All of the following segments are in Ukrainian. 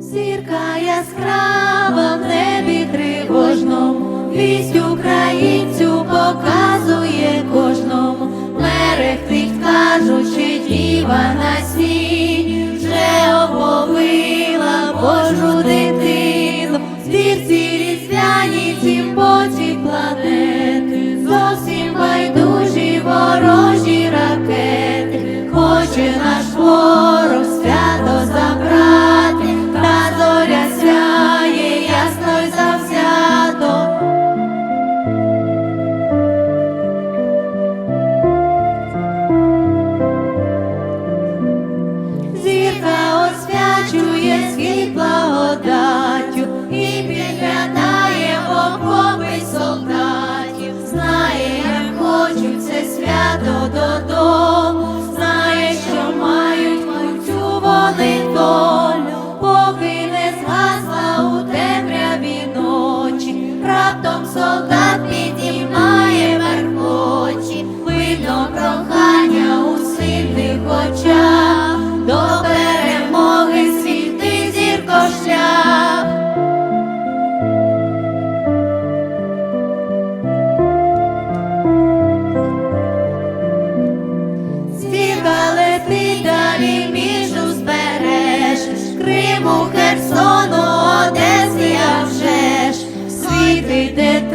Зірка яскрава в небі тривожному, вість українцю показує кожному, мерехтить, кажучи, діва на сні, вже оповила хоче наш ворог свято забрати, та зоря сяє ясно й завзято. Зірка освячує світ благодаттю і підглядає в окопи солдатів, знає, як хочуть це свято додому, поки не Криму, Херсону, Одеси, а вже ж світить.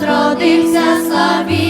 Христос родився славі.